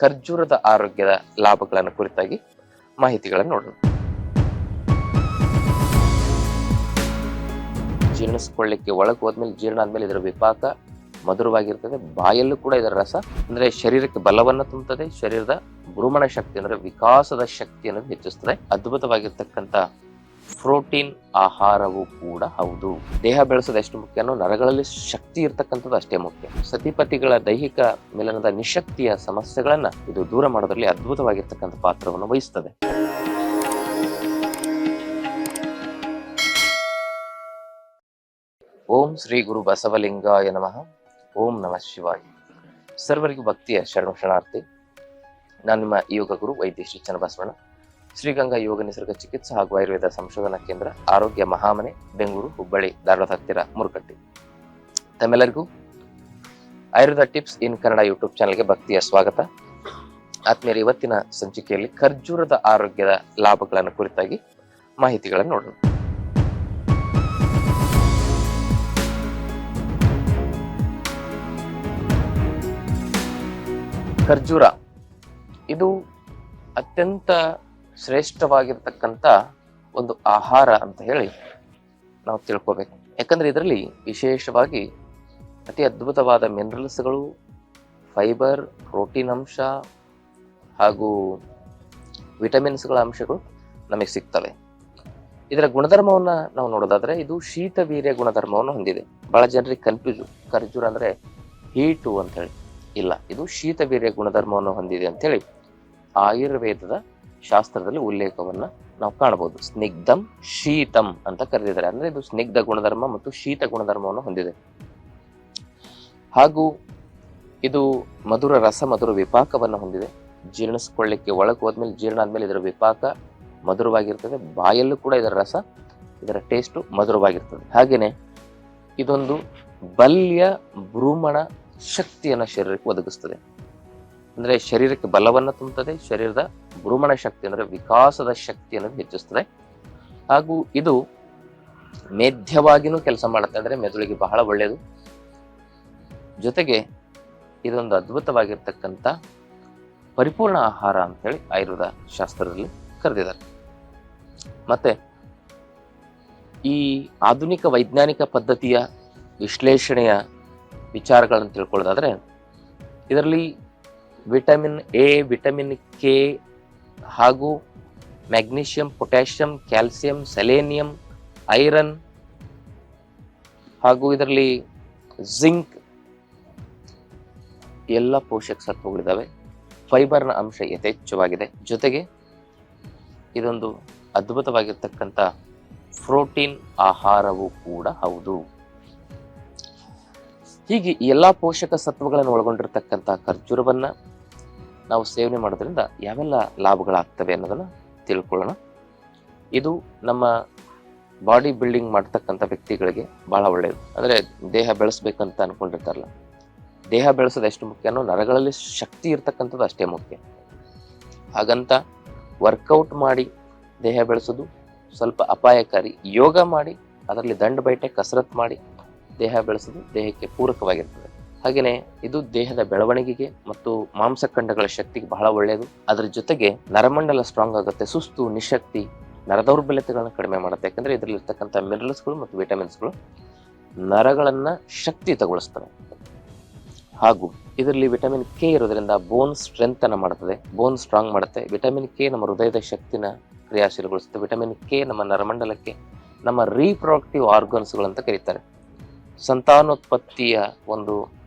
ಖರ್ಜೂರದ ಆರೋಗ್ಯದ ಲಾಭಗಳನ್ನು ಕುರಿತಾಗಿ ಮಾಹಿತಿಗಳನ್ನು ನೋಡೋಣ. ಜೀರ್ಣಿಸ್ಕೊಳ್ಳಿಕ್ಕೆ ಒಳಗೆ ಹೋದ್ಮೇಲೆ ಜೀರ್ಣ ಆದ್ಮೇಲೆ ಇದರ ವಿಪಾಕ ಮಧುರವಾಗಿರ್ತದೆ. ಬಾಯಲ್ಲೂ ಕೂಡ ಇದರ ರಸ, ಅಂದ್ರೆ ಶರೀರಕ್ಕೆ ಬಲವನ್ನು ತುಂಬುತ್ತದೆ. ಶರೀರದ ಭ್ರೂಮಣ ಶಕ್ತಿ ಅಂದ್ರೆ ವಿಕಾಸದ ಶಕ್ತಿಯನ್ನು ಹೆಚ್ಚಿಸ್ತದೆ. ಅದ್ಭುತವಾಗಿರ್ತಕ್ಕಂಥ ಪ್ರೋಟೀನ್ ಆಹಾರವೂ ಕೂಡ ಹೌದು. ದೇಹ ಬೆಳೆಸೋದು ಎಷ್ಟು ಮುಖ್ಯನೋ ನರಗಳಲ್ಲಿ ಶಕ್ತಿ ಇರ್ತಕ್ಕಂಥದ್ದು ಅಷ್ಟೇ ಮುಖ್ಯ. ಸತಿಪತಿಗಳ ದೈಹಿಕ ಮಿಲನದ ನಿಶಕ್ತಿಯ ಸಮಸ್ಯೆಗಳನ್ನ ಇದು ದೂರ ಮಾಡೋದ್ರಲ್ಲಿ ಅದ್ಭುತವಾಗಿರ್ತಕ್ಕಂಥ ಪಾತ್ರವನ್ನು ವಹಿಸ್ತದೆ. ಓಂ ಶ್ರೀ ಗುರು ಬಸವಲಿಂಗಾಯ ನಮಃ. ಓಂ ನಮಃ ಶಿವಾಯ. ಸರ್ವರಿಗೂ ಭಕ್ತಿಯ ಶರಣ ಶರಣಾರ್ಥಿ. ನಾನು ನಿಮ್ಮ ಯೋಗ ಗುರು ವೈದ್ಯ ಶ್ರೀ ಚನ್ನಬಸವಣ್ಣ. ಶ್ರೀಗಂಗಾ ಯೋಗ ನಿಸರ್ಗ ಚಿಕಿತ್ಸಾ ಹಾಗೂ ಆಯುರ್ವೇದ ಸಂಶೋಧನಾ ಕೇಂದ್ರ ಆರೋಗ್ಯ ಮಹಾಮನೆ, ಬೆಂಗಳೂರು, ಹುಬ್ಬಳ್ಳಿ, ಧಾರವಾಡ, ಹತ್ತಿರ ಮುರುಕಟ್ಟಿ ತಮ್ಮೆಲ್ಲರಿಗೂ Ayurveda tips in Kannada YouTube ಚಾನಲ್ಗೆ ಭಕ್ತಿಯ ಸ್ವಾಗತ. ಆತ್ಮೀಯರ ಇವತ್ತಿನ ಸಂಚಿಕೆಯಲ್ಲಿ ಖರ್ಜೂರದ ಆರೋಗ್ಯದ ಲಾಭಗಳನ್ನು ಕುರಿತಾಗಿ ಮಾಹಿತಿಗಳನ್ನು ನೋಡೋಣ. ಖರ್ಜೂರ, ಇದು ಅತ್ಯಂತ ಶ್ರೇಷ್ಠವಾಗಿರ್ತಕ್ಕಂಥ ಒಂದು ಆಹಾರ ಅಂತ ಹೇಳಿ ನಾವು ತಿಳ್ಕೊಬೇಕು. ಯಾಕಂದರೆ ಇದರಲ್ಲಿ ವಿಶೇಷವಾಗಿ ಅತಿ ಅದ್ಭುತವಾದ ಮಿನರಲ್ಸ್ಗಳು ಫೈಬರ್ ಪ್ರೋಟೀನ್ ಅಂಶ, ಹಾಗೂ ವಿಟಮಿನ್ಸ್ಗಳ ಅಂಶಗಳು ನಮಗೆ ಸಿಗ್ತವೆ. ಇದರ ಗುಣಧರ್ಮವನ್ನ ನಾವು ನೋಡೋದಾದ್ರೆ, ಇದು ಶೀತ ವೀರ್ಯ ಗುಣಧರ್ಮವನ್ನು ಹೊಂದಿದೆ. ಬಹಳ ಜನರಿಗೆ ಕನ್ಫ್ಯೂಸ್ ಖರ್ಜೂರ ಅಂದ್ರೆ ಹೀಟು ಅಂತ ಹೇಳಿ. ಇಲ್ಲ, ಇದು ಶೀತ ವೀರ್ಯ ಗುಣಧರ್ಮವನ್ನು ಹೊಂದಿದೆ ಅಂತ ಹೇಳಿ ಆಯುರ್ವೇದದ ಶಾಸ್ತ್ರದಲ್ಲಿ ಉಲ್ಲೇಖವನ್ನ ನಾವು ಕಾಣಬಹುದು. ಸ್ನಿಗ್ಧಂ ಶೀತಂ ಅಂತ ಕರೆದಿದ್ದಾರೆ. ಅಂದ್ರೆ ಇದು ಸ್ನಿಗ್ಧ ಗುಣಧರ್ಮ ಮತ್ತು ಶೀತ ಗುಣಧರ್ಮವನ್ನು ಹೊಂದಿದೆ. ಹಾಗೂ ಇದು ಮಧುರ ರಸ, ಮಧುರ ವಿಪಾಕವನ್ನು ಹೊಂದಿದೆ. ಜೀರ್ಣಿಸ್ಕೊಳ್ಳಿಕ್ಕೆ ಒಳಗೆ ಹೋದ್ಮೇಲೆ ಜೀರ್ಣ ಆದ್ಮೇಲೆ ಇದರ ವಿಪಾಕ ಮಧುರವಾಗಿರ್ತದೆ. ಬಾಯಲ್ಲೂ ಕೂಡ ಇದರ ರಸ, ಇದರ ಟೇಸ್ಟು ಮಧುರವಾಗಿರ್ತದೆ. ಹಾಗೇನೆ ಇದೊಂದು ಬಲ್ಯ ಭ್ರೂಮಣ ಶಕ್ತಿಯನ್ನು ಶರೀರಕ್ಕೆ ಒದಗಿಸ್ತದೆ. ಅಂದ್ರೆ ಶರೀರಕ್ಕೆ ಬಲವನ್ನ ತುಂಬುತ್ತದೆ, ಶರೀರದ ಭ್ರೂಮಣ ಶಕ್ತಿ ಅಂದ್ರೆ ವಿಕಾಸದ ಶಕ್ತಿಯನ್ನು ಹೆಚ್ಚಿಸ್ತದೆ. ಹಾಗೂ ಇದು ಮೇಧ್ಯವಾಗಿನೂ ಕೆಲಸ ಮಾಡುತ್ತೆ ಅಂದ್ರೆ ಮೆದುಳಿಗೆ ಬಹಳ ಒಳ್ಳೆಯದು ಜೊತೆಗೆ ಇದೊಂದು ಅದ್ಭುತವಾಗಿರ್ತಕ್ಕಂಥ ಪರಿಪೂರ್ಣ ಆಹಾರ ಅಂತ ಹೇಳಿ ಆಯುರ್ವೇದ ಶಾಸ್ತ್ರದಲ್ಲಿ ಕರೆದಿದ್ದಾರೆ. ಮತ್ತೆ ಈ ಆಧುನಿಕ ವೈಜ್ಞಾನಿಕ ಪದ್ಧತಿಯ ವಿಶ್ಲೇಷಣೆಯ ವಿಚಾರಗಳನ್ನು ತಿಳ್ಕೊಳ್ಳೋದಾದ್ರೆ, ಇದರಲ್ಲಿ ವಿಟಮಿನ್ ಎ, ವಿಟಮಿನ್ ಕೆ ಹಾಗೂ magnesium, potassium, calcium, selenium, iron ಹಾಗೂ ಇದರಲ್ಲಿ ಜಿಂಕ್ ಎಲ್ಲ ಪೋಷಕ ಸತ್ವಗಳಿದ್ದಾವೆ. ಫೈಬರ್ನ ಅಂಶ ಯಥೇಚ್ಛವಾಗಿದೆ. ಜೊತೆಗೆ ಇದೊಂದು ಅದ್ಭುತವಾಗಿರ್ತಕ್ಕಂಥ ಪ್ರೋಟೀನ್ ಆಹಾರವೂ ಕೂಡ ಹೌದು. ಹೀಗೆ ಎಲ್ಲ ಪೋಷಕ ಸತ್ವಗಳನ್ನು ಒಳಗೊಂಡಿರ್ತಕ್ಕಂಥ ಖರ್ಜೂರವನ್ನ ನಾವು ಸೇವನೆ ಮಾಡೋದ್ರಿಂದ ಯಾವೆಲ್ಲ ಲಾಭಗಳಾಗ್ತವೆ ಅನ್ನೋದನ್ನು ತಿಳ್ಕೊಳ್ಳೋಣ. ಇದು ನಮ್ಮ ಬಾಡಿ ಬಿಲ್ಡಿಂಗ್ ಮಾಡ್ತಕ್ಕಂಥ ವ್ಯಕ್ತಿಗಳಿಗೆ ಭಾಳ ಒಳ್ಳೆಯದು ಅಂದರೆ ದೇಹ ಬೆಳೆಸ್ಬೇಕಂತ ಅನ್ಕೊಂಡಿರ್ತಾರಲ್ಲ, ದೇಹ ಬೆಳೆಸೋದು ಎಷ್ಟು ಮುಖ್ಯನೋ ನರಗಳಲ್ಲಿ ಶಕ್ತಿ ಇರ್ತಕ್ಕಂಥದ್ದು ಅಷ್ಟೇ ಮುಖ್ಯ. ಹಾಗಂತ ವರ್ಕೌಟ್ ಮಾಡಿ ದೇಹ ಬೆಳೆಸೋದು ಸ್ವಲ್ಪ ಅಪಾಯಕಾರಿ. ಯೋಗ ಮಾಡಿ, ಅದರಲ್ಲಿ ದಂಡ ಬೈಟೆ, ಕಸರತ್ತು ಮಾಡಿ ದೇಹ ಬೆಳೆಸೋದು ದೇಹಕ್ಕೆ ಪೂರಕವಾಗಿರ್ತದೆ. ಹಾಗೆಯೇ ಇದು ದೇಹದ ಬೆಳವಣಿಗೆಗೆ ಮತ್ತು ಮಾಂಸಖಂಡಗಳ ಶಕ್ತಿಗೆ ಬಹಳ ಒಳ್ಳೆಯದು. ಅದರ ಜೊತೆಗೆ ನರಮಂಡಲ ಸ್ಟ್ರಾಂಗ್ ಆಗುತ್ತೆ, ಸುಸ್ತು, ನಿಶಕ್ತಿ, ನರದೌರ್ಬಲ್ಯತೆಗಳನ್ನು ಕಡಿಮೆ ಮಾಡುತ್ತೆ. ಯಾಕಂದ್ರೆ ಇದರಲ್ಲಿರ್ತಕ್ಕಂಥ ಮಿನರಲ್ಸ್ಗಳು ಮತ್ತು ವಿಟಮಿನ್ಸ್ಗಳು ನರಗಳನ್ನು ಶಕ್ತಿ ತಗೊಳಿಸ್ತವೆ. ಹಾಗೂ ಇದರಲ್ಲಿ ವಿಟಮಿನ್ ಕೆ ಇರೋದ್ರಿಂದ ಬೋನ್ ಸ್ಟ್ರೆಂತ್ ಅನ್ನು ಮಾಡುತ್ತದೆ ಬೋನ್ ಸ್ಟ್ರಾಂಗ್ ಮಾಡುತ್ತೆ. ವಿಟಮಿನ್ ಕೆ ನಮ್ಮ ಹೃದಯದ ಶಕ್ತಿನ ಕ್ರಿಯಾಶೀಲಗೊಳಿಸುತ್ತೆ. ವಿಟಮಿನ್ ಕೆ ನಮ್ಮ ನರಮಂಡಲಕ್ಕೆ ನಮ್ಮ ರೀಪ್ರೊಡಕ್ಟಿವ್ ಆರ್ಗನ್ಸ್ಗಳಂತ ಕರೀತಾರೆ. ಸಂತಾನೋತ್ಪತ್ತಿಯ ಒಂದು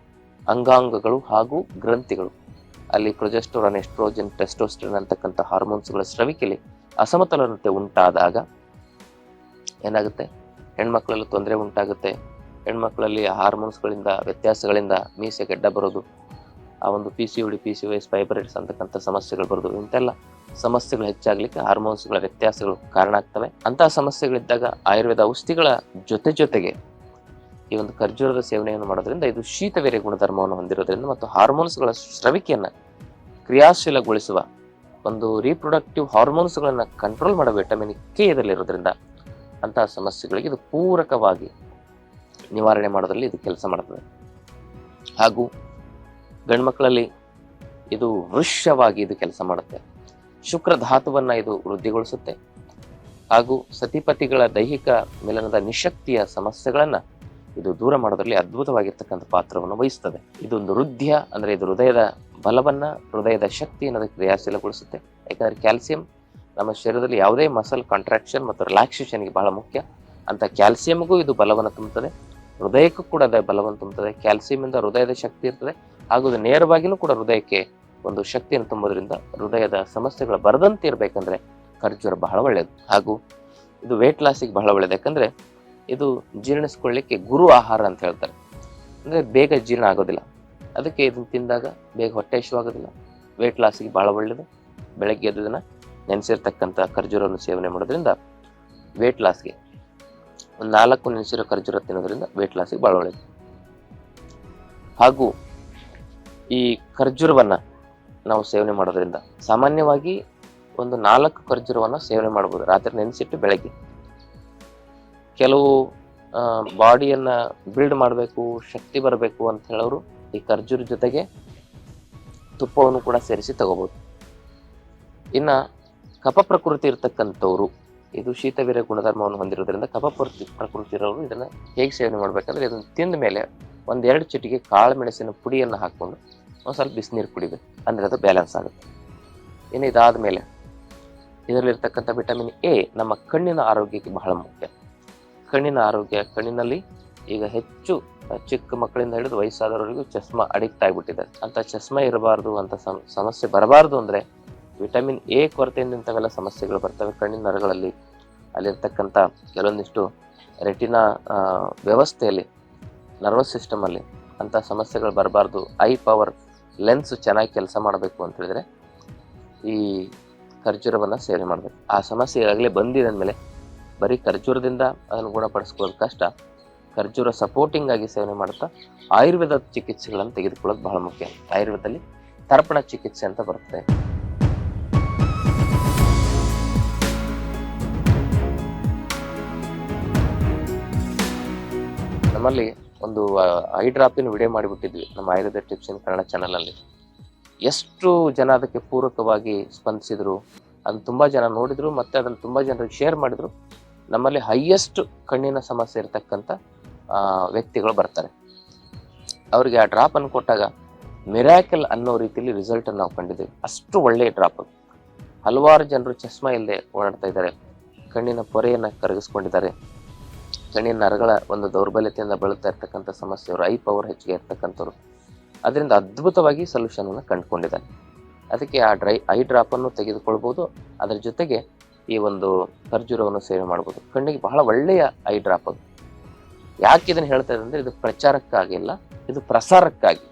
ಅಂಗಾಂಗಗಳು ಹಾಗೂ ಗ್ರಂಥಿಗಳು. ಅಲ್ಲಿ ಪ್ರೊಜೆಸ್ಟೋರನ್, ಎಸ್ಟ್ರೋಜನ್, ಟೆಸ್ಟೋಸ್ಟ್ರನ್ ಅಂತಕ್ಕಂಥ ಹಾರ್ಮೋನ್ಸ್ಗಳ ಸ್ರವಿಕೆಯಲ್ಲಿ ಅಸಮತೋಲನತೆ ಉಂಟಾದಾಗ ಏನಾಗುತ್ತೆ? ಹೆಣ್ಮಕ್ಳಲ್ಲಿ ತೊಂದರೆ ಉಂಟಾಗುತ್ತೆ. ಹೆಣ್ಮಕ್ಳಲ್ಲಿ ಹಾರ್ಮೋನ್ಸ್ಗಳಿಂದ ವ್ಯತ್ಯಾಸಗಳಿಂದ ಮೀಸೆ ಗೆಡ್ಡ ಬರೋದು, ಆ ಒಂದು P C D P C wise fibroids ಅಂತಕ್ಕಂಥ ಸಮಸ್ಯೆಗಳು ಬರೋದು ಇಂಥೆಲ್ಲ ಸಮಸ್ಯೆಗಳು ಹೆಚ್ಚಾಗಲಿಕ್ಕೆ ಹಾರ್ಮೋನ್ಸ್ಗಳ ವ್ಯತ್ಯಾಸಗಳು ಕಾರಣ ಆಗ್ತವೆ. ಅಂತಹ ಸಮಸ್ಯೆಗಳಿದ್ದಾಗ ಆಯುರ್ವೇದ ಔಷಧಿಗಳ ಜೊತೆ ಜೊತೆಗೆ ಈ ಒಂದು ಖರ್ಜೂರದ ಸೇವನೆಯನ್ನು ಮಾಡೋದ್ರಿಂದ ಇದು ಶೀತವೇರೆ ಗುಣಧರ್ಮವನ್ನು ಹೊಂದಿರೋದ್ರಿಂದ ಮತ್ತು ಹಾರ್ಮೋನ್ಸ್ಗಳ ಸ್ರವಿಕೆಯನ್ನು ಕ್ರಿಯಾಶೀಲಗೊಳಿಸುವ ಒಂದು ರೀಪ್ರೊಡಕ್ಟಿವ್ ಹಾರ್ಮೋನ್ಸ್ಗಳನ್ನು ಕಂಟ್ರೋಲ್ ಮಾಡೋ ವಿಟಮಿನ್ ಕೆ ಇದರಲ್ಲಿರೋದ್ರಿಂದ ಅಂತಹ ಸಮಸ್ಯೆಗಳಿಗೆ ಇದು ಪೂರಕವಾಗಿ ನಿವಾರಣೆ ಮಾಡೋದ್ರಲ್ಲಿ ಇದು ಕೆಲಸ ಮಾಡ್ತದೆ. ಹಾಗೂ ಗಂಡ್ಮಕ್ಕಳಲ್ಲಿ ಇದು ವೃಷ್ಯವಾಗಿ ಇದು ಕೆಲಸ ಮಾಡುತ್ತೆ. ಶುಕ್ರ ಧಾತುವನ್ನು ಇದು ವೃದ್ಧಿಗೊಳಿಸುತ್ತೆ. ಹಾಗೂ ಸತಿಪತಿಗಳ ದೈಹಿಕ ಮಿಲನದ ನಿಶಕ್ತಿಯ ಸಮಸ್ಯೆಗಳನ್ನ ಇದು ದೂರ ಮಾಡೋದ್ರಲ್ಲಿ ಅದ್ಭುತವಾಗಿರ್ತಕ್ಕಂಥ ಪಾತ್ರವನ್ನು ವಹಿಸ್ತದೆ. ಇದೊಂದು ಹೃದಯ, ಅಂದ್ರೆ ಇದು ಹೃದಯದ ಬಲವನ್ನ, ಹೃದಯದ ಶಕ್ತಿ ಅನ್ನೋದಕ್ಕೆ ಕ್ರಿಯಾಶೀಲಗೊಳಿಸುತ್ತೆ. ಯಾಕಂದರೆ ಕ್ಯಾಲ್ಸಿಯಂ ನಮ್ಮ ಶರೀರದಲ್ಲಿ ಯಾವುದೇ ಮಸಲ್ ಕಾಂಟ್ರಾಕ್ಷನ್ ಮತ್ತು ರಿಲ್ಯಾಕ್ಸೇಷನ್ಗೆ ಬಹಳ ಮುಖ್ಯ. ಅಂತ ಕ್ಯಾಲ್ಸಿಯಂಗೂ ಇದು ಬಲವನ್ನು ತುಂಬುತ್ತದೆ. ಹೃದಯಕ್ಕೂ ಕೂಡ ಅದೇ ಬಲವನ್ನು ತುಂಬುತ್ತದೆ. ಕ್ಯಾಲ್ಸಿಯಂ ಇಂದ ಹೃದಯದ ಶಕ್ತಿ ಇರ್ತದೆ. ಹಾಗೂ ಇದು ನೇರವಾಗಿಯೂ ಕೂಡ ಹೃದಯಕ್ಕೆ ಒಂದು ಶಕ್ತಿಯನ್ನು ತುಂಬೋದ್ರಿಂದ ಹೃದಯದ ಸಮಸ್ಯೆಗಳು ಬರದಂತೆ ಇರಬೇಕಂದ್ರೆ ಖರ್ಜೂರ ಬಹಳ ಒಳ್ಳೆಯದು ಹಾಗೂ ಇದು ವೇಟ್ ಲಾಸಿಗೆ ಬಹಳ ಒಳ್ಳೆಯದು ಯಾಕಂದ್ರೆ ಇದು ಜೀರ್ಣಿಸ್ಕೊಳ್ಳಿಕ್ಕೆ ಗುರು ಆಹಾರ ಅಂತ ಹೇಳ್ತಾರೆ. ಅಂದರೆ ಬೇಗ ಜೀರ್ಣ ಆಗೋದಿಲ್ಲ. ಅದಕ್ಕೆ ಇದನ್ನು ತಿಂದಾಗ ಬೇಗ ಹೊಟ್ಟೆ ಆಗೋದಿಲ್ಲ. ವೆಯ್ಟ್ ಲಾಸಿಗೆ ಭಾಳ ಒಳ್ಳೆಯದು ಬೆಳಗ್ಗೆ ಎದ್ದು ನೆನೆಸಿರ್ತಕ್ಕಂಥ ಖರ್ಜೂರವನ್ನು ಸೇವನೆ ಮಾಡೋದ್ರಿಂದ ವೆಯ್ಟ್ ಲಾಸ್ಗೆ ಒಂದು ನಾಲ್ಕು ನೆನೆಸಿರೋ ಖರ್ಜೂರ ತಿನ್ನೋದ್ರಿಂದ ವೆಯ್ಟ್ ಲಾಸಿಗೆ ಭಾಳ ಒಳ್ಳೆಯದು ಹಾಗೂ ಈ ಖರ್ಜೂರವನ್ನು ನಾವು ಸೇವನೆ ಮಾಡೋದ್ರಿಂದ ಸಾಮಾನ್ಯವಾಗಿ ಒಂದು ನಾಲ್ಕು ಖರ್ಜೂರವನ್ನು ಸೇವನೆ ಮಾಡ್ಬೋದು. ರಾತ್ರಿ ನೆನೆಸಿಟ್ಟು ಬೆಳಗ್ಗೆ. ಕೆಲವು ಬಾಡಿಯನ್ನ ಬಿಲ್ಡ್ ಮಾಡಬೇಕು, ಶಕ್ತಿ ಬರಬೇಕು ಅಂತ ಹೇಳೋರು ಈ ಖರ್ಜೂರ ಜೊತೆಗೆ ತುಪ್ಪವನ್ನು ಕೂಡ ಸೇರಿಸಿ ತಗೋಬಹುದು ಇನ್ನ ಕಪ ಪ್ರಕೃತಿ ಇರ್ತಕ್ಕಂಥವ್ರು, ಇದು ಶೀತವೀರ ಗುಣಧರ್ಮವನ್ನು ಹೊಂದಿರೋದ್ರಿಂದ ಕಪ ಪ್ರಕೃತಿ ಇರೋರು ಇದನ್ನ ಹೇಗೆ ಸೇವನೆ ಮಾಡ್ಬೇಕಂದ್ರೆ ಇದನ್ನ ತಿಂದ ಮೇಲೆ ಒಂದೆರಡು ಚಿಟಿಕೆ ಕಾಳು ಮೆಣಸಿನ ಪುಡಿಯನ್ನು ಹಾಕೊಂಡು ಒಂದು ಸ್ವಲ್ಪ ಬಿಸಿನೀರು ಕುಡಿಬೇಕು, ಅಂದ್ರೆ ಅದು ಬ್ಯಾಲೆನ್ಸ್ ಆಗುತ್ತೆ. ಇನ್ನು ಇದಾದ ಮೇಲೆ ಇದರಲ್ಲಿರ್ತಕ್ಕಂಥ ವಿಟಮಿನ್ ಎ ನಮ್ಮ ಕಣ್ಣಿನ ಆರೋಗ್ಯಕ್ಕೆ ಬಹಳ ಮುಖ್ಯ. ಕಣ್ಣಿನ ಆರೋಗ್ಯ, ಕಣ್ಣಿನಲ್ಲಿ ಈಗ ಹೆಚ್ಚು ಚಿಕ್ಕ ಮಕ್ಕಳಿಂದ ಹಿಡಿದು ವಯಸ್ಸಾದವರಿಗೂ ಚಸ್ಮಾ ಅಡಿಕ್ಟ್ ಆಗಿಬಿಟ್ಟಿದೆ. ಅಂತ ಚಸ್ಮಾ ಇರಬಾರ್ದು ಅಂತ ಸಮ್- ಸಮಸ್ಯೆ ಬರಬಾರ್ದು ಅಂದ್ರೆ ವಿಟಮಿನ್ ಎ ಕೊರತೆಯಿಂದ ಇಂಥವೆಲ್ಲ ಸಮಸ್ಯೆಗಳು ಬರ್ತವೆ ಕಣ್ಣಿನ ನರಗಳಲ್ಲಿ. ಅಲ್ಲಿರ್ತಕ್ಕಂಥ ಕೆಲವೊಂದಿಷ್ಟು ರೆಟಿನಾ ವ್ಯವಸ್ಥೆಯಲ್ಲಿ, ನರ್ವಸ್ ಸಿಸ್ಟಮ್ ಅಲ್ಲಿ ಅಂತ ಸಮಸ್ಯೆಗಳು ಬರಬಾರ್ದು. ಐ ಪವರ್ ಲೆನ್ಸ್ ಚೆನ್ನಾಗಿ ಕೆಲಸ ಮಾಡಬೇಕು ಅಂತ ಹೇಳಿದ್ರೆ ಈ ಖರ್ಜೂರವನ್ನು ಸೇವನೆ ಮಾಡಬೇಕು. ಆ ಸಮಸ್ಯೆ ಈಗಾಗಲೇ ಬಂದಿದೆ ಅಂದಮೇಲೆ ಬರೀ ಖರ್ಜೂರದಿಂದ ಅದನ್ನು ಗುಣಪಡಿಸ್ಕೊಳ್ಳೋದು ಕಷ್ಟ. ಖರ್ಜೂರ ಸಪೋರ್ಟಿಂಗ್ ಆಗಿ ಸೇವನೆ ಮಾಡ್ತಾ ಆಯುರ್ವೇದ ಚಿಕಿತ್ಸೆಗಳನ್ನು ತೆಗೆದುಕೊಳ್ಳೋದು ಬಹಳ ಮುಖ್ಯ. ಆಯುರ್ವೇದದಲ್ಲಿ ತರ್ಪಣ ಚಿಕಿತ್ಸೆ ಅಂತ ಬರುತ್ತೆ ನಮ್ಮಲ್ಲಿ ಒಂದು ಐ ಡ್ರಾಪಿನ ವಿಡಿಯೋ ಮಾಡಿಬಿಟ್ಟಿದ್ವಿ. ನಮ್ಮ Ayurveda tips in Kannada channel ಅಲ್ಲಿ. ಎಷ್ಟು ಜನ ಅದಕ್ಕೆ ಪೂರಕವಾಗಿ ಸ್ಪಂದಿಸಿದ್ರು, ಅದನ್ನು ತುಂಬಾ ಜನ ನೋಡಿದ್ರು, ಮತ್ತೆ ಅದನ್ನ ತುಂಬಾ ಜನರಿಗೆ ಶೇರ್ ಮಾಡಿದ್ರು. ನಮ್ಮಲ್ಲಿ ಹೈಯೆಸ್ಟ್ ಕಣ್ಣಿನ ಸಮಸ್ಯೆ ಇರತಕ್ಕಂಥ ವ್ಯಕ್ತಿಗಳು ಬರ್ತಾರೆ. ಅವರಿಗೆ ಆ ಡ್ರಾಪ್ ಅನ್ನು ಕೊಟ್ಟಾಗ ಮಿರಾಕಲ್ ಅನ್ನೋ ರೀತಿಯಲ್ಲಿ ರಿಸಲ್ಟ್ ನಾವು ಕಂಡಿದ್ದೇವೆ. ಅಷ್ಟು ಒಳ್ಳೆಯ ಡ್ರಾಪ್ ಹಲವಾರು ಜನರು ಚಸ್ಮಾ ಇಲ್ಲದೆ ಓಡಾಡ್ತಾ ಇದ್ದಾರೆ. ಕಣ್ಣಿನ ಪೊರೆಯನ್ನು ಕರಗಿಸ್ಕೊಂಡಿದ್ದಾರೆ. ಕಣ್ಣಿನ ನರಗಳ ಒಂದು ದೌರ್ಬಲ್ಯತೆಯಿಂದ ಬಳಲ್ತಾ ಇರ್ತಕ್ಕಂಥ ಸಮಸ್ಯೆಯವರು ಐ ಪವರ್ ಹೆಚ್ಚಿಗೆ ಇರ್ತಕ್ಕಂಥವ್ರು. ಅದರಿಂದ ಅದ್ಭುತವಾಗಿ ಸೊಲ್ಯೂಷನ್ ಅನ್ನು ಕಂಡುಕೊಂಡಿದ್ದಾರೆ. ಅದಕ್ಕೆ ಆ ಡ್ರೈ ಐ ಡ್ರಾಪನ್ನು ತೆಗೆದುಕೊಳ್ಬೋದು. ಅದರ ಜೊತೆಗೆ ಈ ಒಂದು ಖರ್ಜೂರವನ್ನು ಸೇವೆ ಮಾಡ್ಬೋದು. ಕಣ್ಣಿಗೆ ಬಹಳ ಒಳ್ಳೆಯ ಐ ಡ್ರಾಪ್ ಅದು. ಯಾಕೆ ಇದನ್ನು ಹೇಳ್ತಾ ಇದೆ ಅಂದರೆ ಇದು ಪ್ರಚಾರಕ್ಕಾಗಿಲ್ಲ, ಇದು ಪ್ರಸಾರಕ್ಕಾಗಿ.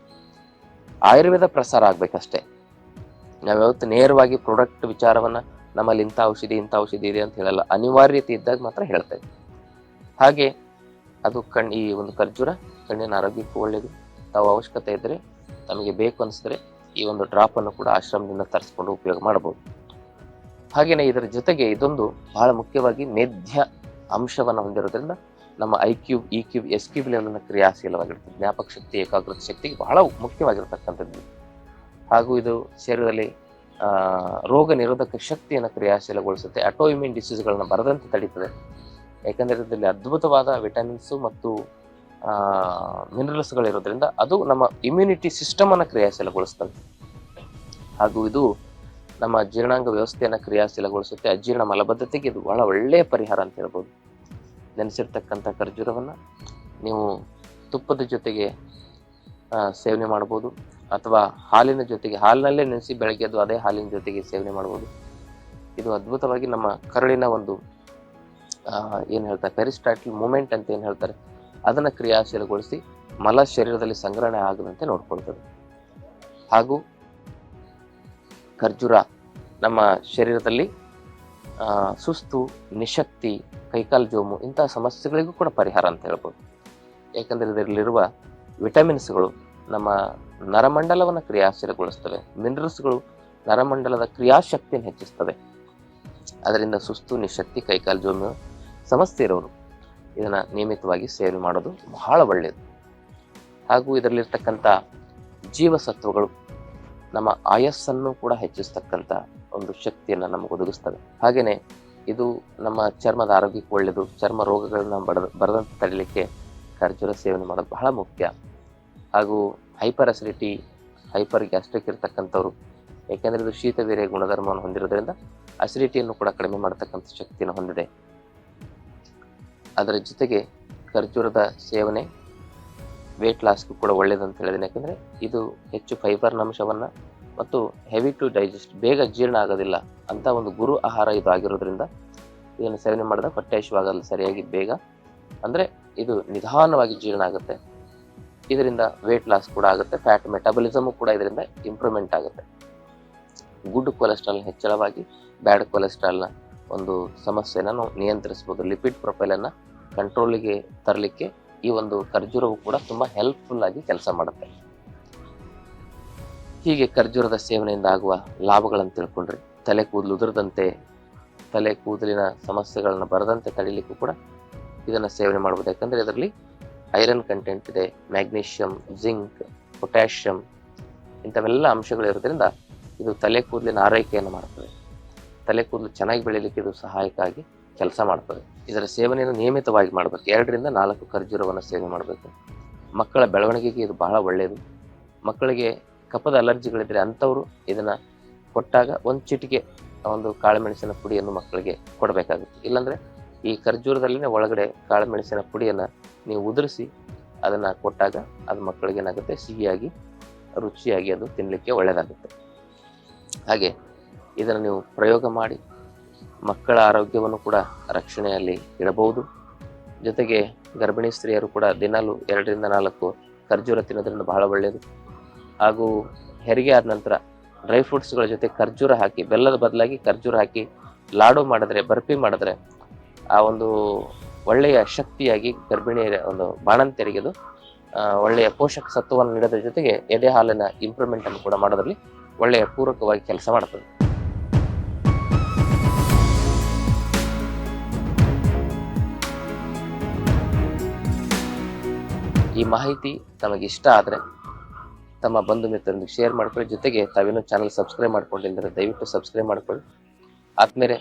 ಆಯುರ್ವೇದ ಪ್ರಸಾರ ಆಗಬೇಕಷ್ಟೇ. ನಾವು ಯಾವತ್ತು ನೇರವಾಗಿ ಪ್ರಾಡಕ್ಟ್ ವಿಚಾರವನ್ನು ನಮ್ಮಲ್ಲಿ ಇಂಥ ಔಷಧಿ ಇಂಥ ಔಷಧಿ ಇದೆ ಅಂತ ಹೇಳಲ್ಲ. ಅನಿವಾರ್ಯತೆ ಇದ್ದಾಗ ಮಾತ್ರ ಹೇಳ್ತಾ ಹಾಗೆ ಅದು ಕಣ್, ಈ ಒಂದು ಖರ್ಜೂರ ಕಣ್ಣಿನ ಆರೋಗ್ಯಕ್ಕೂ ಒಳ್ಳೆಯದು ತಾವು ಅವಶ್ಯಕತೆ ಇದ್ದರೆ ತಮಗೆ ಬೇಕು ಅನಿಸಿದ್ರೆ ಈ ಒಂದು ಡ್ರಾಪನ್ನು ಕೂಡ ಆಶ್ರಮದಿಂದ ತರಿಸ್ಕೊಂಡು ಉಪಯೋಗ ಮಾಡಬಹುದು ಹಾಗೇನೆ ಇದರ ಜೊತೆಗೆ ಇದೊಂದು ಬಹಳ ಮುಖ್ಯವಾಗಿ ಮೇಧ್ಯ ಅಂಶವನ್ನು ಹೊಂದಿರೋದ್ರಿಂದ ನಮ್ಮ I cube E cube S cube ಲೆವೆಲ್ನ ಕ್ರಿಯಾಶೀಲವಾಗಿರ್ತದೆ. ಜ್ಞಾಪಕ ಶಕ್ತಿ, ಏಕಾಗ್ರತೆ ಶಕ್ತಿಗೆ ಬಹಳ ಮುಖ್ಯವಾಗಿರತಕ್ಕಂಥದ್ದು. ಹಾಗೂ ಇದು ಶರೀರದಲ್ಲಿ ರೋಗ ನಿರೋಧಕ ಶಕ್ತಿಯನ್ನು ಕ್ರಿಯಾಶೀಲಗೊಳಿಸುತ್ತೆ. ಅಟೋ ಇಮ್ಯೂನ್ ಡಿಸೀಸ್ಗಳನ್ನ ಬರದಂತೆ ತಡೀತದೆ. ಯಾಕಂದರೆ ಇದರಲ್ಲಿ ಅದ್ಭುತವಾದ ವಿಟಮಿನ್ಸು ಮತ್ತು ಮಿನರಲ್ಸ್ಗಳಿರೋದ್ರಿಂದ ಅದು ನಮ್ಮ ಇಮ್ಯುನಿಟಿ ಸಿಸ್ಟಮನ್ನು ಕ್ರಿಯಾಶೀಲಗೊಳಿಸ್ತದೆ. ಹಾಗೂ ಇದು ನಮ್ಮ ಜೀರ್ಣಾಂಗ ವ್ಯವಸ್ಥೆಯನ್ನು ಕ್ರಿಯಾಶೀಲಗೊಳಿಸುತ್ತೆ. ಅಜೀರ್ಣ ಮಲಬದ್ಧತೆಗೆ ಇದು ಬಹಳ ಒಳ್ಳೆಯ ಪರಿಹಾರ ಅಂತ ಹೇಳ್ಬೋದು. ನೆನೆಸಿರ್ತಕ್ಕಂಥ ಖರ್ಜೂರವನ್ನು ನೀವು ತುಪ್ಪದ ಜೊತೆಗೆ ಸೇವನೆ ಮಾಡ್ಬೋದು. ಅಥವಾ ಹಾಲಿನ ಜೊತೆಗೆ, ಹಾಲಿನಲ್ಲೇ ನೆನೆಸಿ ಬೆಳಗ್ಗೆ ಎದ್ದು ಅದೇ ಹಾಲಿನ ಜೊತೆಗೆ ಸೇವನೆ ಮಾಡ್ಬೋದು. ಇದು ಅದ್ಭುತವಾಗಿ ನಮ್ಮ ಕರುಳಿನ ಒಂದು ಏನು ಹೇಳ್ತಾರೆ, ಪೆರಿಸ್ಟಾಟಲ್ ಮೂಮೆಂಟ್ ಅಂತ ಏನು ಹೇಳ್ತಾರೆ, ಅದನ್ನು ಕ್ರಿಯಾಶೀಲಗೊಳಿಸಿ ಮಲ ಶರೀರದಲ್ಲಿ ಸಂಗ್ರಹಣೆ ಆಗದಂತೆ ನೋಡ್ಕೊಳ್ತದೆ. ಹಾಗೂ ಖರ್ಜೂರ ನಮ್ಮ ಶರೀರದಲ್ಲಿ ಸುಸ್ತು, ನಿಶಕ್ತಿ, ಕೈಕಾಲು ಜೋಮು ಇಂತಹ ಸಮಸ್ಯೆಗಳಿಗೂ ಕೂಡ ಪರಿಹಾರ ಅಂತ ಹೇಳ್ಬೋದು. ಏಕೆಂದರೆ ಇದರಲ್ಲಿರುವ ವಿಟಮಿನ್ಸ್ಗಳು ನಮ್ಮ ನರಮಂಡಲವನ್ನು ಕ್ರಿಯಾಶೀಲಗೊಳಿಸ್ತವೆ. ಮಿನರಲ್ಸ್ಗಳು ನರಮಂಡಲದ ಕ್ರಿಯಾಶಕ್ತಿಯನ್ನು ಹೆಚ್ಚಿಸ್ತವೆ. ಅದರಿಂದ ಸುಸ್ತು, ನಿಶಕ್ತಿ, ಕೈಕಾಲು ಜೋಮು ಸಮಸ್ಯೆ ಇರೋರು ಇದನ್ನು ನಿಯಮಿತವಾಗಿ ಸೇವನೆ ಮಾಡೋದು ಬಹಳ ಒಳ್ಳೆಯದು ಹಾಗೂ ಇದರಲ್ಲಿರ್ತಕ್ಕಂಥ ಜೀವಸತ್ವಗಳು ನಮ್ಮ ಆಯಸ್ಸನ್ನು ಕೂಡ ಹೆಚ್ಚಿಸ್ತಕ್ಕಂಥ ಒಂದು ಶಕ್ತಿಯನ್ನು ನಮಗೆ ಒದಗಿಸ್ತವೆ. ಹಾಗೆಯೇ ಇದು ನಮ್ಮ ಚರ್ಮದ ಆರೋಗ್ಯಕ್ಕೆ ಒಳ್ಳೆಯದು ಚರ್ಮ ರೋಗಗಳನ್ನ ಬಡ ಬರದಂತೆ ತಡೆಯಲಿಕ್ಕೆ ಖರ್ಜೂರ ಸೇವನೆ ಮಾಡೋದು ಬಹಳ ಮುಖ್ಯ. ಹಾಗೂ ಹೈಪರ್ ಅಸಿಡಿಟಿ, ಹೈಪರ್ ಗ್ಯಾಸ್ಟ್ರಿಕ್ ಇರತಕ್ಕಂಥವ್ರು, ಏಕೆಂದರೆ ಇದು ಶೀತ ಬೇರೆ ಗುಣಧರ್ಮವನ್ನು ಹೊಂದಿರೋದ್ರಿಂದ ಅಸಿಡಿಟಿಯನ್ನು ಕೂಡ ಕಡಿಮೆ ಮಾಡತಕ್ಕಂಥ ಶಕ್ತಿಯನ್ನು ಹೊಂದಿದೆ. ಅದರ ಜೊತೆಗೆ ಖರ್ಜೂರದ ಸೇವನೆ ವೇಟ್ ಲಾಸ್ಗೂ ಕೂಡ ಒಳ್ಳೆಯದು ಅಂತ ಹೇಳಿದ್ದೀನಿ. ಯಾಕಂದರೆ ಇದು ಹೆಚ್ಚು ಫೈಬರ್ನ ಅಂಶವನ್ನು ಮತ್ತು ಹೆವಿ ಟು ಡೈಜೆಸ್ಟ್ ಬೇಗ ಜೀರ್ಣ ಆಗೋದಿಲ್ಲ ಅಂತ ಒಂದು ಗುರು ಆಹಾರ ಇದು ಆಗಿರೋದ್ರಿಂದ ಇದನ್ನು ಸೇವನೆ ಮಾಡಿದಾಗ ಹೊಟ್ಟೆ ಹಸಿವಾಗಲ್ಲ ಸರಿಯಾಗಿ ಬೇಗ. ಅಂದರೆ ಇದು ನಿಧಾನವಾಗಿ ಜೀರ್ಣ ಆಗುತ್ತೆ. ಇದರಿಂದ ವೇಟ್ ಲಾಸ್ ಕೂಡ ಆಗುತ್ತೆ ಫ್ಯಾಟ್ ಮೆಟಾಬಲಿಸಮು ಕೂಡ ಇದರಿಂದ ಇಂಪ್ರೂವ್ಮೆಂಟ್ ಆಗುತ್ತೆ. ಗುಡ್ ಕೊಲೆಸ್ಟ್ರಾಲ್ ಹೆಚ್ಚಳವಾಗಿ ಬ್ಯಾಡ್ ಕೊಲೆಸ್ಟ್ರಾಲ್ನ ಒಂದು ಸಮಸ್ಯೆನ ನಾವು ನಿಯಂತ್ರಿಸ್ಬೋದು ಲಿಪಿಡ್ ಪ್ರೊಫೈಲನ್ನು ಕಂಟ್ರೋಲಿಗೆ ತರಲಿಕ್ಕೆ ಈ ಒಂದು ಖರ್ಜೂರವು ಕೂಡ ತುಂಬ ಹೆಲ್ಪ್ಫುಲ್ ಆಗಿ ಕೆಲಸ ಮಾಡುತ್ತೆ. ಹೀಗೆ ಖರ್ಜೂರದ ಸೇವನೆಯಿಂದ ಆಗುವ ಲಾಭಗಳನ್ನು ತಿಳ್ಕೊಂಡ್ರಿ. ತಲೆ ಕೂದಲು ಉದುರದಂತೆ, ತಲೆ ಕೂದಲಿನ ಸಮಸ್ಯೆಗಳನ್ನು ಬರದಂತೆ ತಡಿಲಿಕ್ಕೂ ಕೂಡ ಇದನ್ನು ಸೇವನೆ ಮಾಡ್ಬೋದು. ಯಾಕಂದರೆ ಇದರಲ್ಲಿ ಐರನ್ ಕಂಟೆಂಟ್ ಇದೆ, ಮ್ಯಾಗ್ನೀಷಿಯಂ, ಜಿಂಕ್, ಪೊಟ್ಯಾಷಿಯಂ ಇಂಥವೆಲ್ಲ ಅಂಶಗಳು ಇರೋದ್ರಿಂದ ಇದು ತಲೆ ಕೂದಲಿನ ಆರೈಕೆಯನ್ನು ಮಾಡ್ತದೆ. ತಲೆ ಕೂದಲು ಚೆನ್ನಾಗಿ ಬೆಳೀಲಿಕ್ಕೆ ಇದು ಸಹಾಯಕ್ಕಾಗಿ ಕೆಲಸ ಮಾಡ್ತದೆ. ಇದರ ಸೇವನೆಯನ್ನು ನಿಯಮಿತವಾಗಿ ಮಾಡಬೇಕು. ಎರಡರಿಂದ ನಾಲ್ಕು ಖರ್ಜೂರವನ್ನು ಸೇವನೆ ಮಾಡಬೇಕು. ಮಕ್ಕಳ ಬೆಳವಣಿಗೆಗೆ ಇದು ಬಹಳ ಒಳ್ಳೆಯದು ಮಕ್ಕಳಿಗೆ ಕಫದ ಅಲರ್ಜಿಗಳಿದ್ರೆ ಅಂಥವರು ಇದನ್ನು ಕೊಟ್ಟಾಗ ಒಂದು ಚಿಟಿಕೆ ಒಂದು ಕಾಳುಮೆಣಸಿನ ಪುಡಿಯನ್ನು ಮಕ್ಕಳಿಗೆ ಕೊಡಬೇಕಾಗುತ್ತೆ. ಇಲ್ಲಾಂದರೆ ಈ ಖರ್ಜೂರದಲ್ಲಿನೇ ಒಳಗಡೆ ಕಾಳುಮೆಣಸಿನ ಪುಡಿಯನ್ನು ನೀವು ಉದುರಿಸಿ ಅದನ್ನು ಕೊಟ್ಟಾಗ ಅದು ಮಕ್ಕಳಿಗೆ ಏನಾಗುತ್ತೆ? ಸಿಹಿಯಾಗಿ, ರುಚಿಯಾಗಿ ಅದು ತಿನ್ನಲಿಕ್ಕೆ ಒಳ್ಳೆಯದಾಗುತ್ತೆ ಹಾಗೆ ಇದನ್ನು ನೀವು ಪ್ರಯೋಗ ಮಾಡಿ ಮಕ್ಕಳ ಆರೋಗ್ಯವನ್ನು ಕೂಡ ರಕ್ಷಣೆಯಲ್ಲಿ ಇಡಬಹುದು. ಜೊತೆಗೆ ಗರ್ಭಿಣಿ ಸ್ತ್ರೀಯರು ಕೂಡ ದಿನಾಲು ಎರಡರಿಂದ ನಾಲ್ಕು ಖರ್ಜೂರ ತಿನ್ನೋದ್ರಿಂದ ಬಹಳ ಒಳ್ಳೆಯದು ಹಾಗೂ ಹೆರಿಗೆ ಆದ ನಂತರ ಡ್ರೈ ಫ್ರೂಟ್ಸ್ಗಳ ಜೊತೆ ಖರ್ಜೂರ ಹಾಕಿ, ಬೆಲ್ಲದ ಬದಲಾಗಿ ಖರ್ಜೂರ ಹಾಕಿ ಲಾಡು ಮಾಡಿದ್ರೆ, ಬರ್ಫಿ ಮಾಡಿದ್ರೆ ಆ ಒಂದು ಒಳ್ಳೆಯ ಶಕ್ತಿಯಾಗಿ ಗರ್ಭಿಣಿಯರ ಒಂದು ಬಾಣಂತಿಯರಿಗೆ ಅದು ಒಳ್ಳೆಯ ಪೋಷಕ ಸತ್ವವನ್ನು ನೀಡೋದ್ರ ಜೊತೆಗೆ ಎದೆ ಹಾಲಿನ ಇಂಪ್ರೂವ್ಮೆಂಟ್ ಅನ್ನು ಕೂಡ ಮಾಡೋದ್ರಲ್ಲಿ ಒಳ್ಳೆಯ ಪೂರಕವಾಗಿ ಕೆಲಸ ಮಾಡ್ತದೆ. ಈ ಮಾಹಿತಿ ತಮಗೆ ಆದರೆ ತಮ್ಮ ಬಂಧು ಮಿತ್ರರೊಂದಿಗೆ ಶೇರ್ ಮಾಡ್ಕೊಳ್ಳಿ. ಜೊತೆಗೆ ತಾವೇನು ಚಾನಲ್ ಸಬ್ಸ್ಕ್ರೈಬ್ ಮಾಡ್ಕೊಂಡಿಲ್ಲದ್ರೆ ದಯವಿಟ್ಟು ಸಬ್ಸ್ಕ್ರೈಬ್ ಮಾಡ್ಕೊಳ್ಳಿ. ಆದ್ಮೇಲೆ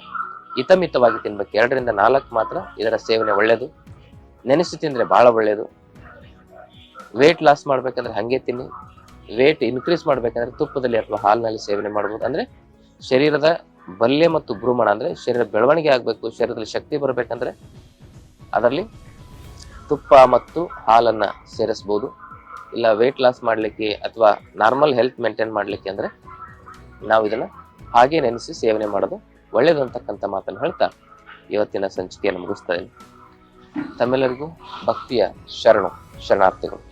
ಹಿತಮಿತವಾಗಿ ತಿನ್ಬೇಕು. ಎರಡರಿಂದ ನಾಲ್ಕು ಮಾತ್ರ ಇದರ ಸೇವನೆ ಒಳ್ಳೆಯದು ನೆನೆಸಿ ತಿಂದರೆ ಭಾಳ ಒಳ್ಳೆಯದು ವೇಟ್ ಲಾಸ್ ಮಾಡ್ಬೇಕಂದ್ರೆ ಹಾಗೆ ತಿನ್ನಿ. ವೇಟ್ ಇನ್ಕ್ರೀಸ್ ಮಾಡಬೇಕಂದ್ರೆ ತುಪ್ಪದಲ್ಲಿ ಅಥವಾ ಹಾಲಿನಲ್ಲಿ ಸೇವನೆ ಮಾಡ್ಬೋದು. ಅಂದರೆ ಶರೀರದ ಬಲ್ಯ ಮತ್ತು ಭ್ರೂಮಣ ಅಂದರೆ ಶರೀರ ಬೆಳವಣಿಗೆ ಆಗಬೇಕು, ಶರೀರದಲ್ಲಿ ಶಕ್ತಿ ಬರಬೇಕಂದ್ರೆ ಅದರಲ್ಲಿ ತುಪ್ಪ ಮತ್ತು ಹಾಲನ್ನು ಸೇರಿಸ್ಬೋದು. ಇಲ್ಲ ವೆಯ್ಟ್ ಲಾಸ್ ಮಾಡಲಿಕ್ಕೆ ಅಥವಾ ನಾರ್ಮಲ್ ಹೆಲ್ತ್ ಮೇಂಟೈನ್ ಮಾಡಲಿಕ್ಕೆ ಅಂದರೆ ನಾವು ಇದನ್ನು ಹಾಗೆ ನೆನೆಸಿ ಸೇವನೆ ಮಾಡೋದು ಒಳ್ಳೆಯದು ಅಂತಕ್ಕಂಥ ಮಾತನ್ನು ಹೇಳ್ತಾ ಇವತ್ತಿನ ಸಂಚಿಕೆಯನ್ನು ಮುಗಿಸ್ತಾ ಇದ್ದೀನಿ. ತಮ್ಮೆಲ್ಲರಿಗೂ ಭಕ್ತಿಯ ಶರಣು, ಶರಣಾರ್ಥಿಗಳು.